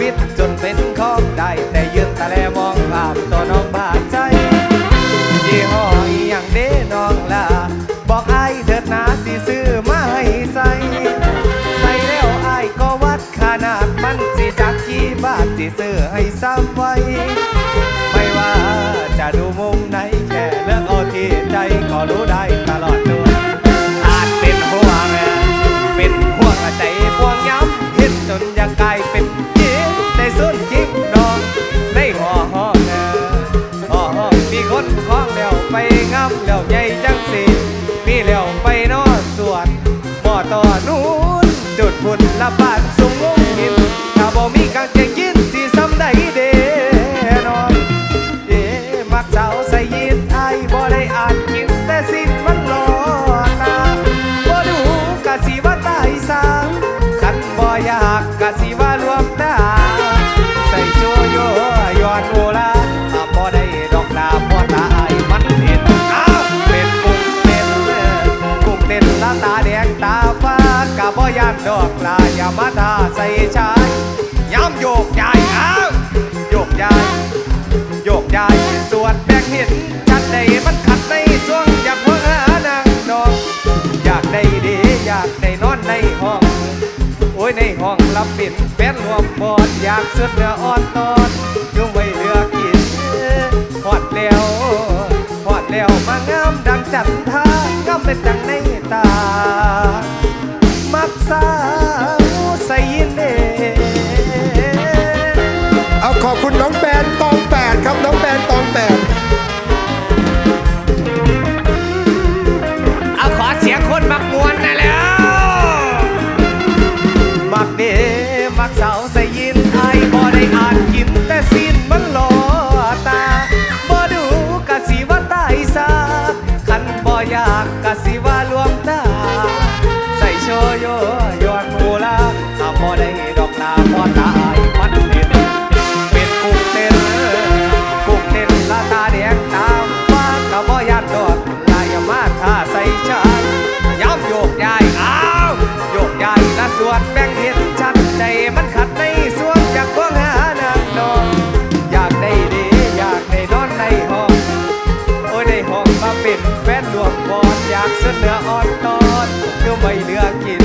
กงเราฟิตจนเป็นของได้แต่ยืนตะแลมองภาพตัวน้องบาดใจยี่ห้ออีหยังเด้น้องล่ะบอกไอ้เถิดนาสิซื้อมาให้ใส่ใส่แล้วไอ้ก็วัดขนาดมันสิจักกี่บาทสิซื้อให้ซ้ำไว้ไม่ว่าจะดูมุมไหนแค่เลือกเอาที่ใจก็รู้ได้ตลอดตัวอาจเป็นห่วงเป็นห่วงใจพวงย้ำเห็นจนอยากกลายเป็น มีคนคล้องแล้วไปงำแล้วใหญ่จังสิมีแล้วไปนอสวดหมอต่อนู้นจุดพุ่นละบาดสูงงงหินถ้าบ่มีกางเกงยิน ละตาแดงตาฟ้ากะบ่ยานดอกลาอย่ามาทาใส่ชายย้ำโยกย้ายอ้าวโยกย้ายโยกย้ายสวนแบ่งเห็นชัดได้มันขัดในช่วงอยากหัวหานางดอกอยากได้ดีอยากได้นอนในห้องโอ้ยในห้องรับปิ่นแป้นรวมบอดอยากเสุดเนื้ออ่อนตอนยุ่งไม่เหลือกินหอดแล้วหอดแล้วมางามดังจันทางามเป็นดังใน ตา มักษา วมวอดอยากเสนออ่อนตอนเพื่อไม่เหลือกิน